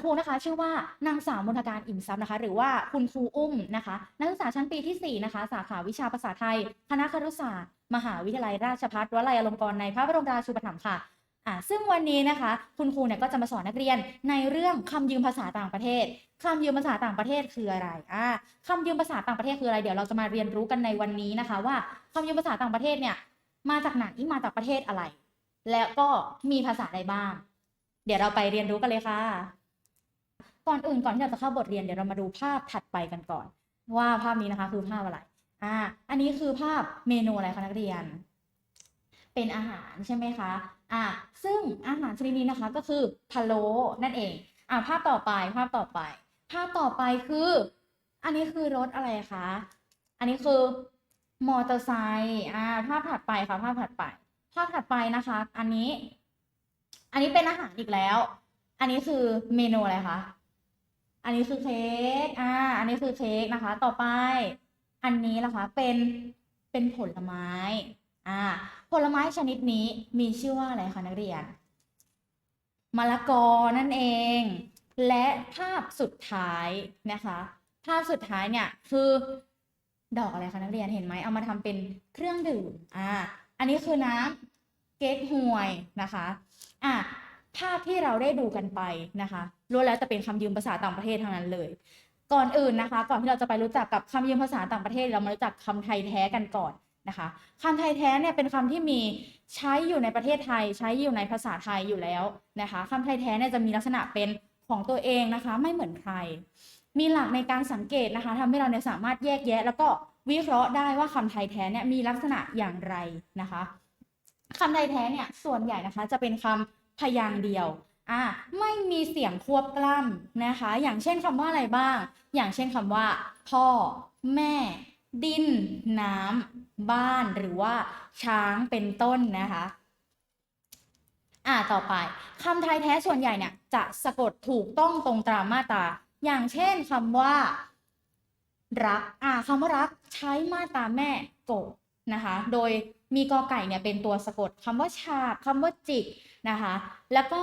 ครูนะคะ ชื่อว่านางสาวมนการอิ่มทรัพย์นะคะ หรือว่าคุณครูอุ้มนะคะ นักศึกษาชั้นปีที่ 4 นะคะ สาขาวิชาภาษาไทย คณะครุศาสตร์ มหาวิทยาลัยราชภัฏวลัยอลงกรณ์ในพระบรมราชูปถัมภ์ค่ะอ่าซึ่งวันนี้นะคะคุณครูเนี่ยก็จะมาสอนนักเรียนในเรื่องคำยืมภาษาต่างประเทศคำยืมภาษาต่างประเทศคืออะไรอ่าคำยืมภาษาต่างประเทศคืออะไรเดี๋ยวเราจะมาเรียนรู้กันในวันนี้นะคะ ว่าคำยืมภาษาต่างประเทศเนี่ยมาจากไหนมาจากประเทศอะไร แล้วก็มีภาษาใดบ้าง เดี๋ยวเราไปเรียนรู้กันเลยค่ะ ก่อนอื่นก่อนที่เราจะเข้าบทเรียนเดี๋ยวเรามาดูภาพถัดไปกันก่อน ว่าภาพนี้นะคะคือภาพอะไรอ่าอันนี้คือภาพเมนูอะไรคะนักเรียน เป็นอาหารใช่ไหมคะอ่าซึ่งอาหารชนิดนี้นะคะก็คือพะโล้นั่นเองอ่าภาพต่อไปภาพต่อไป ภาพต่อไปคือ อันนี้คือรถอะไรคะอันนี้คือมอเตอร์ไซค์อ่าภาพถัดไปค่ะภาพถัดไป ภาพถัดไปนะคะ อันนี้ อันนี้เป็นอาหารอีกแล้ว อันนี้คือเมนูอะไรคะ อันนี้คือเค้กอ่า อันนี้คือเค้กนะคะ ต่อไป อันนี้ล่ะคะเป็นเป็นผลไม้ อ่า ผลไม้ชนิดนี้มีชื่อว่าอะไรคะนักเรียนมะละกอนั่นเอง และภาพสุดท้ายนะคะ ภาพสุดท้ายเนี่ยคือดอกอะไรคะนักเรียนเห็นไหมเอามาทำเป็นเครื่องดื่มอ่า อันนี้คือน้ำเก๊กฮวยนะคะ อะ ภาพที่เราได้ดูกันไปนะคะล้วนแล้วจะเป็นคำยืมภาษาต่างประเทศทั้งนั้นเลย ก่อนอื่นนะคะ ก่อนที่เราจะไปรู้จักกับคำยืมภาษาต่างประเทศ เรามารู้จักคำไทยแท้กันก่อนนะคะคำไทยแท้เนี่ยเป็นคำที่มีใช้อยู่ในประเทศไทย ใช้อยู่ในภาษาไทยอยู่แล้วนะคะคำไทยแท้เนี่ยจะมีลักษณะเป็นของตัวเองนะคะ ไม่เหมือนใคร มีหลักในการสังเกตนะคะทำให้เราเนี่ยสามารถแยกแยะ แล้วก็วิเคราะห์ได้ว่าคำไทยแท้เนี่ยมีลักษณะอย่างไรนะคะคำไทยแท้เนี่ยส่วนใหญ่นะคะจะเป็นคำ พยางค์เดียวอ่าไม่มีเสียงควบกล้ำนะคะ อย่างเช่นคำว่าอะไรบ้าง อย่างเช่นคำว่า พ่อ แม่ ดิน น้ำบ้าน หรือว่า ช้างเป็นต้นนะคะอ่าต่อไปคำไทยแท้ส่วนใหญ่เนี่ยจะสะกดถูกต้องตรงตามมาตรา อย่างเช่นคำว่า รักอ่าคำว่ารักใช้มาตราแม่กบนะคะ โดย มีกอไก่เนี่ยเป็นตัวสะกดคำว่าฉาบคำว่าจิกนะคะ แล้วก็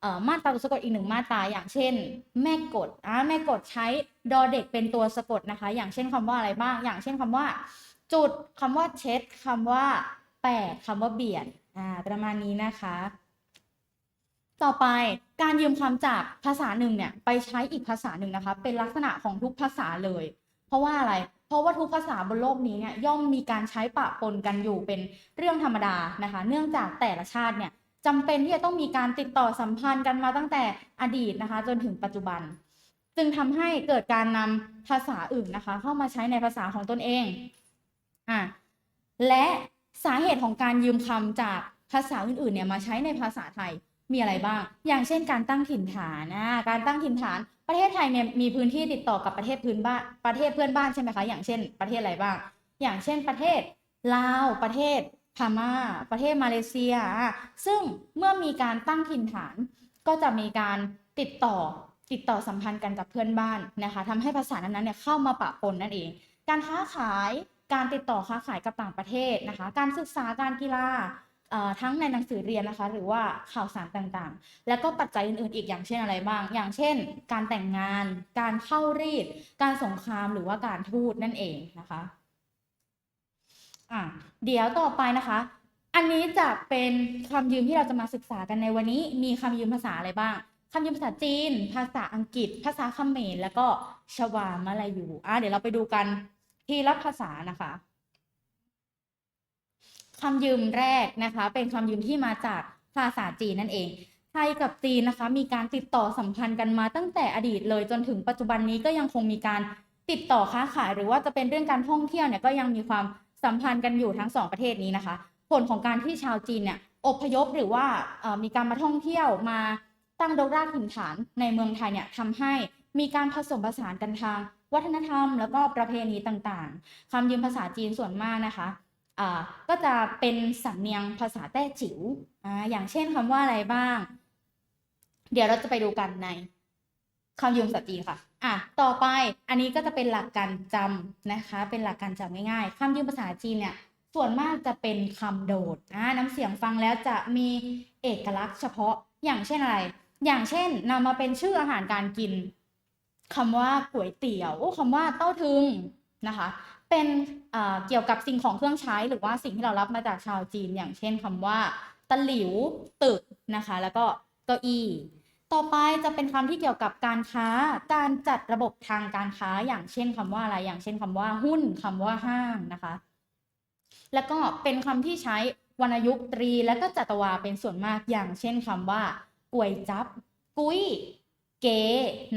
เอ่อมาตราตัวสะกดอีกหนึ่งมาตราอย่างเช่น แม่กดอ่าแม่กดใช้ดอเด็กเป็นตัวสะกดนะคะ อย่างเช่นคำว่าอะไรบ้าง อย่างเช่นคำว่า จุดคำว่าเช็ดคำว่าแปดคำว่าเบียดอ่าประมาณนี้นะคะ ต่อไปการยืมคำจากภาษาหนึ่งเนี่ยไปใช้อีกภาษาหนึ่งนะคะ เป็นลักษณะของทุกภาษาเลย เพราะว่าอะไร เพราะว่าทุกภาษาบนโลกนี้เนี่ยย่อมมีการใช้ปะปนกันอยู่เป็นเรื่องธรรมดานะคะ เนื่องจากแต่ละชาติเนี่ยจำเป็นที่จะต้องมีการติดต่อสัมพันธ์กันมาตั้งแต่อดีตนะคะ จนถึงปัจจุบัน จึงทำให้เกิดการนำภาษาอื่นนะคะ เข้ามาใช้ในภาษาของตนเองอะและสาเหตุของการยืมคำจากภาษาอื่นๆเนี่ยมาใช้ในภาษาไทยมีอะไรบ้าง อย่างเช่นการตั้งถิ่นฐานนะการตั้งถิ่นฐาน ประเทศไทยเนี่ยมีพื้นที่ติดต่อกับประเทศพื้นบ้านประเทศเพื่อนบ้านใช่ไหมคะอย่างเช่น ประเทศอะไรบ้าง อย่างเช่นประเทศลาวประเทศพม่า ประเทศมาเลเซีย ซึ่งเมื่อมีการตั้งถิ่นฐาน ก็จะมีการติดต่อติดต่อสัมพันธ์กันกับเพื่อนบ้านนะคะทำให้ภาษานั้นๆเนี่ยเข้ามาปะปนนั่นเอง การค้าขายการติดต่อค้าขายกับต่างประเทศนะคะ การศึกษาการกีฬา ทั้งในหนังสือเรียนนะคะ หรือว่าข่าวสารต่างๆ แล้วก็ปัจจัยอื่นๆ อีกอย่างเช่นอะไรบ้าง อย่างเช่น การแต่งงาน การเข้ารีดการสงครามหรือว่าการทูตนั่นเองนะคะอะเดี๋ยวต่อไปนะคะ อันนี้จะเป็นคำยืมที่เราจะมาศึกษากันในวันนี้ มีคำยืมภาษาอะไรบ้างคำยืมภาษาจีน ภาษาอังกฤษ ภาษาเขมร แล้วก็ชวามาลายูอะเดี๋ยวเราไปดูกันทีละภาษานะคะ คำยืมแรกนะคะ เป็นคำยืมที่มาจากภาษาจีนนั่นเองไทยกับจีนนะคะ มีการติดต่อสัมพันธ์กันมาตั้งแต่อดีตเลยจนถึงปัจจุบันนี้ก็ยังคงมีการติดต่อค้าขาย หรือว่าจะเป็นเรื่องการท่องเที่ยวเนี่ยก็ยังมีความสัมพันธ์กันอยู่ทั้งสองประเทศนี้นะคะ ผลของการที่ชาวจีนเนี่ยอพยพหรือว่ามีการมาท่องเที่ยวมาตั้งรกรากถิ่นฐานในเมืองไทยเนี่ยทำให้มีการผสมผสานกันทาง วัฒนธรรม แล้วก็ประเพณีต่างๆคำยืมภาษาจีนส่วนมากนะคะ ก็จะเป็นสำเนียงภาษาแต้จิ๋วออย่างเช่นคำว่าอะไรบ้าง เดี๋ยวเราจะไปดูกันในคำยืมภาษาจีนค่ะ อะ ต่อไป อันนี้ก็จะเป็นหลักการจำนะคะ เป็นหลักการจำง่ายๆคำยืมภาษาจีนเนี่ย ส่วนมากจะเป็นคำโดดอ่าน้ำเสียงฟังแล้วจะมีเอกลักษณ์เฉพาะ อย่างเช่นอะไร อย่างเช่นนำมาเป็นชื่ออาหารการกินคำว่าก๋วยเตี๋ยวคำว่าเต้าถึงนะคะ เป็นเกี่ยวกับสิ่งของเครื่องใช้หรือว่าสิ่งที่เรารับมาจากชาวจีน อย่างเช่นคำว่าตะหลิวตึกนะคะ แล้วก็เก้าอี้ต่อไปจะเป็นคำที่เกี่ยวกับการค้า การจัดระบบทางการค้า อย่างเช่นคำว่าอะไร อย่างเช่นคำว่าหุ้นคำว่าห้างนะคะ แล้วก็เป็นคำที่ใช้วรรณยุกตรี และก็จัตวาเป็นส่วนมาก อย่างเช่นคำว่าก๋วยจับ กุ้ย เก๋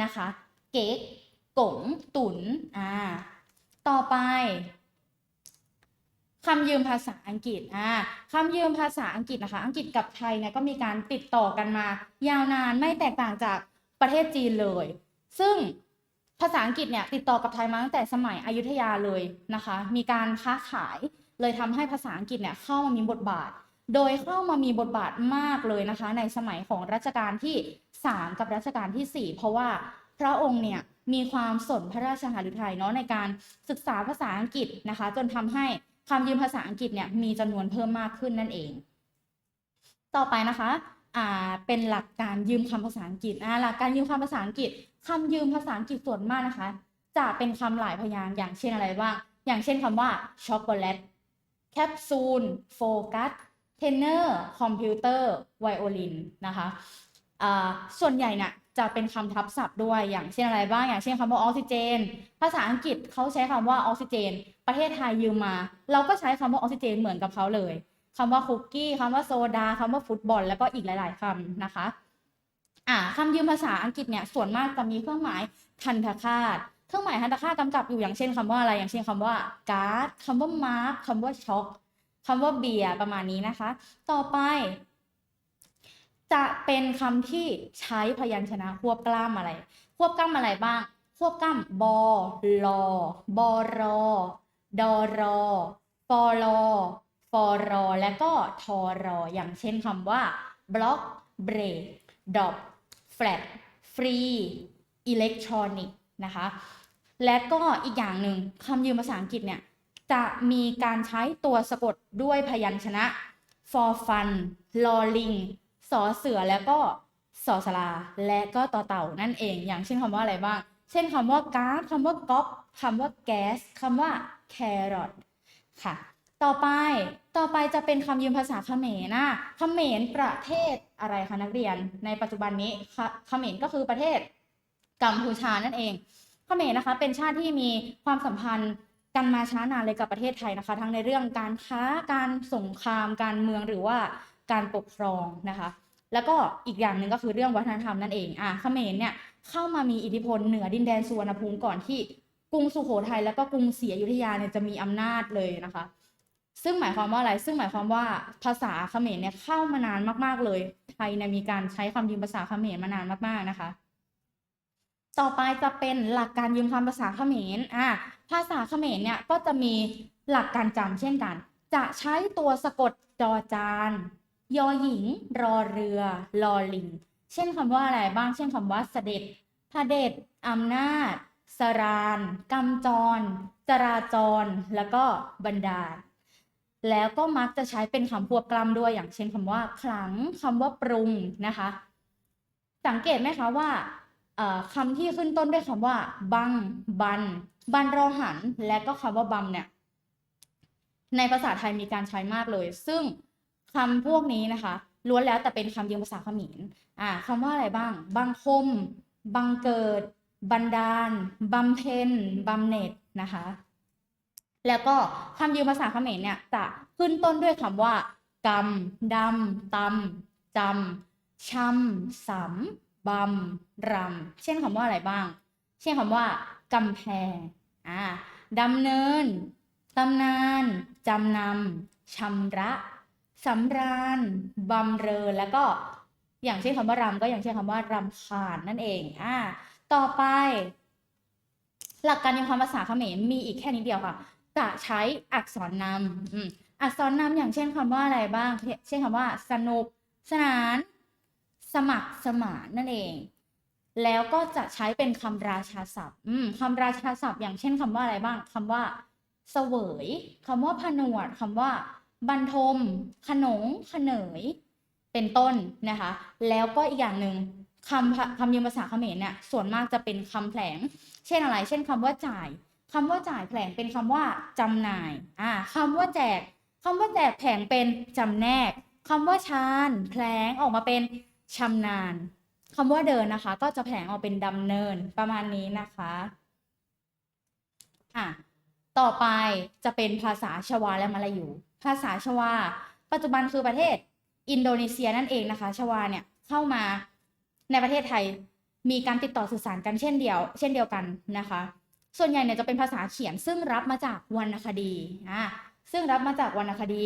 นะคะ เก๊กกงตุนอ่า ต่อไปคำยืมภาษาอังกฤษอ่าคำยืมภาษาอังกฤษนะคะ อังกฤษกับไทยเนี่ยก็มีการติดต่อกันมา ยาวนานไม่แตกต่างจากประเทศจีนเลย ซึ่งภาษาอังกฤษเนี่ยติดต่อกับไทยมาตั้งแต่สมัยอยุธยาเลยนะคะ มีการค้าขายเลยทำให้ภาษาอังกฤษเนี่ยเข้ามามีบทบาท โดยเข้ามามีบทบาทมากเลยนะคะ ในสมัยของรัชกาลที่ 3 กับรัชกาลทีสี่4 เพราะว่าพระองค์เนี่ย มีความสนพระราชหฤทัยเนาะในการศึกษาภาษาอังกฤษนะคะ จนทำให้คำยืมภาษาอังกฤษเนี่ยมีจำนวนเพิ่มมากขึ้นนั่นเอง ต่อไปนะคะอ่าเป็นหลักการยืมคำภาษาอังกฤษอ่าหลักการยืมคำภาษาอังกฤษคำยืมภาษาอังกฤษส่วนมากนะคะ จะเป็นคำหลายพยางค์อย่างเช่นอะไรบ้างอย่างเช่นคำว่าช็อกโกแลตแคปซูลโฟกัสเทนเนอร์คอมพิวเตอร์ไวโอลินนะคะอ่าส่วนใหญ่น่ะ จะเป็นคำทับศัพท์ด้วยอย่างเช่นอะไรบ้างอย่างเช่นคำว่าออกซิเจน ภาษาอังกฤษเขาใช้คำว่าออกซิเจน ประเทศไทยยืมมา เราก็ใช้คำว่าออกซิเจนเหมือนกับเขาเลยคำว่าคุกกี้คำว่าโซดาคำว่าฟุตบอล แล้วก็อีกหลาย ๆคำนะคะอ่าคำยืมภาษาอังกฤษเนี่ยส่วนมากจะมีเครื่องหมายทันตคาตเครื่องหมายทันตคาตกำกับอยู่อย่างเช่นคำว่าอะไรอย่างเช่นคำว่าการ์ดคำว่ามาร์คคำว่าช็อกคำว่าเบียร์ประมาณนี้นะคะ ต่อไป จะเป็นคำที่ใช้พยัญชนะควบกล้ำอะไร ควบกล้ำอะไรบ้าง ควบกล้ำบอลอบอรอดอรอปอลอฟอรอ และก็ทอรอ อย่างเช่นคำว่า block break drop flat free electronic นะคะ และก็อีกอย่างหนึ่งคำยืมภาษาอังกฤษเนี่ย จะมีการใช้ตัวสะกดด้วยพยัญชนะ for fun ลอลิง สอเสือแล้วก็สอสลาและก็ต่อเต่านั่นเอง อย่างเช่นคำว่าอะไรบ้าง เช่นคำว่าก๊าซคำว่าก๊อปคำว่าแก๊สคำว่าแครอทค่ะ ต่อไปต่อไปจะเป็นคำยืมภาษาเขมรนะเขมรประเทศอะไรคะนักเรียน ในปัจจุบันนี้เขเขมรก็คือประเทศกัมพูชานั่นเองเขมรนะคะ เป็นชาติที่มีความสัมพันธ์กันมาช้านานเลยกับประเทศไทยนะคะ ทั้งในเรื่องการค้าการสงครามการเมืองหรือว่า การปกครองนะคะ แล้วก็อีกอย่างหนึ่งก็คือเรื่องวัฒนธรรมนั่นเองอะเขมรเนี่ยเข้ามามีอิทธิพลเหนือดินแดนสุวรรณภูมิก่อนที่กรุงสุโขทัยแล้วก็กรุงศรีอยุธยาเนี่ยจะมีอำนาจเลยนะคะ ซึ่งหมายความว่าอะไร ซึ่งหมายความว่าภาษาเขมรเนี่ยเข้ามานานมากๆเลย ไทยเนี่ยมีการใช้คำยืมภาษาเขมรมานานมากๆนะคะ ต่อไปจะเป็นหลักการยืมคำภาษาเขมร อะภาษาเขมรเนี่ยก็จะมีหลักการจำเช่นกัน จะใช้ตัวสะกดจอจาน ยอหญิง รอเรือลอลิง เช่นคำว่าอะไรบ้าง เช่นคำว่าเสด็จพระเดชอำนาจ สรานกำจร จราจร แล้วก็บรรดาลแล้วก็มักจะใช้เป็นคำควบกล้ำด้วยอย่างเช่นคำว่าคลังคำว่าปรุงนะคะ สังเกตไหมคะว่าคำที่ขึ้นต้นด้วยคำว่า บัง บัน บันรอหัน และก็คำว่าบัมเนี่ย ในภาษาไทยมีการใช้มากเลย ซึ่ง คำพวกนี้นะคะล้วนแล้วแต่เป็นคำยืมภาษาเขมรอ่าคำว่าอะไรบ้าง บังคม บังเกิด บันดาลบำเพ็ญบำเหน็จนะคะ แล้วก็คำยืมภาษาเขมรเนี่ยจะขึ้นต้นด้วยคำว่ากำดำตำจำชำสำบำรำเช่นคำว่าอะไรบ้าง เช่นคำว่ากำแพงอ่าดำเนินตำนานจำนำชำระ สำราญบำเรอแล้วก็อย่างเช่นคำว่ารำก็อย่างเช่นคำว่ารำคาญนั่นเองอ่าต่อไป หลักการยืมคำภาษาเขมรมีอีกแค่นิดเดียวค่ะ จะใช้อักษรนำอักษรนำอย่างเช่นคำว่าอะไรบ้าง เช่นคำว่า สนุก สนาน สมัครสมานนั่นเอง แล้วก็จะใช้เป็นคำราชาศัพท์คำราชาศัพท์ อย่างเช่นคำว่าอะไรบ้างคำว่า เสวยคำว่าผนวดคำว่า บรรทม ขนง ขเนย เป็นต้นนะคะ แล้วก็อีกอย่างหนึ่งคำคำยืมภาษาเขมรเนี่ยส่วนมากจะเป็นคำแผลง เช่นอะไร เช่นคำว่าจ่ายคำว่าจ่ายแผลงเป็นคำว่าจำหน่ายอ่าคำว่าแจกคำว่าแจกแผลงเป็นจำแนกคำว่าชานแผลงออกมาเป็นชำนาญคำว่าเดินนะคะ ก็จะแผลงออกเป็นดำเนินประมาณนี้นะคะอะ ต่อไปจะเป็นภาษาชวาและมาลายู ภาษาชวา ปัจจุบันคือประเทศอินโดนีเซียนั่นเองนะคะ ชวาเนี่ยเข้ามาในประเทศไทยมีการติดต่อสื่อสารกันเช่นเดียว เช่นเดียวกันนะคะ ส่วนใหญ่เนี่ยจะเป็นภาษาเขียนซึ่งรับมาจากวรรณคดีอ่าซึ่งรับมาจากวรรณคดี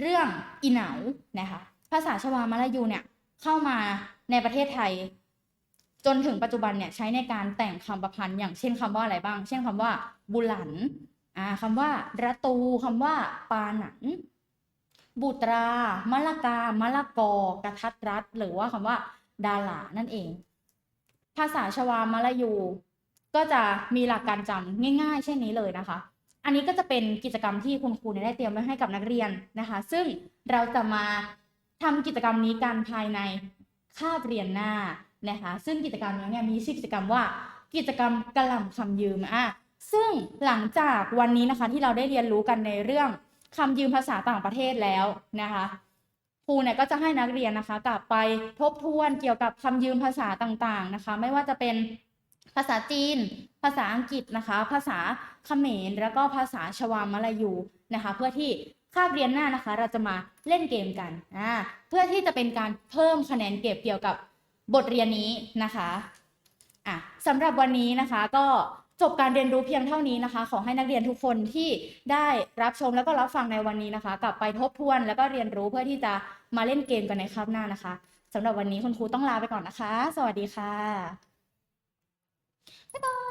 เรื่องอีเหนานะคะ ภาษาชวามาลายูเนี่ยเข้ามาในประเทศไทย จนถึงปัจจุบันเนี่ยใช้ในการแต่งคำประพันธ์อย่างเช่นคำว่าอะไรบ้าง เช่นคำว่า บุหลันอ่าคำว่าระตูคำว่า ปาหนังบุตรามะละกามะละกอกระทัดรัดหรือว่าคำว่า ดาหลานั่นเอง ภาษาชวามาลายู ก็จะมีหลักการจำง่ายๆ เช่นนี้เลยนะคะ อันนี้ก็จะเป็นกิจกรรมที่คุณครูได้เตรียมไว้ให้กับนักเรียนนะคะ ซึ่งเราจะมาทำกิจกรรมนี้กันภายในคาบเรียนหน้า นะคะซึ่งกิจกรรมนี้เนี่ยมีชื่อกิจกรรมว่ากิจกรรมกระหล่ำคำยืมอะซึ่งหลังจากวันนี้นะคะที่เราได้เรียนรู้กันในเรื่องคำยืมภาษาต่างประเทศแล้วนะคะครูเนี่ยก็จะให้นักเรียนนะคะ กลับไปทบทวนเกี่ยวกับคำยืมภาษาต่างๆนะคะ ไม่ว่าจะเป็นภาษาจีน ภาษาอังกฤษนะคะ ภาษาเขมรแล้วก็ภาษาชวามาลายูนะคะ เพื่อที่คาบเรียนหน้านะคะ เราจะมาเล่นเกมกันอ่าเพื่อที่จะเป็นการเพิ่มคะแนนเก็บเกี่ยวกับ บทเรียนนี้นะคะอะสำหรับวันนี้นะคะก็จบการเรียนรู้เพียงเท่านี้นะคะ ขอให้นักเรียนทุกคนที่ได้รับชมแล้วก็รับฟังในวันนี้นะคะ กลับไปทบทวนแล้วก็เรียนรู้เพื่อที่จะมาเล่นเกมกันในคราบหน้านะคะสำหรับวันนี้คุณครูต้องลาไปก่อนนะคะ สวัสดีค่ะบ๊ายบาย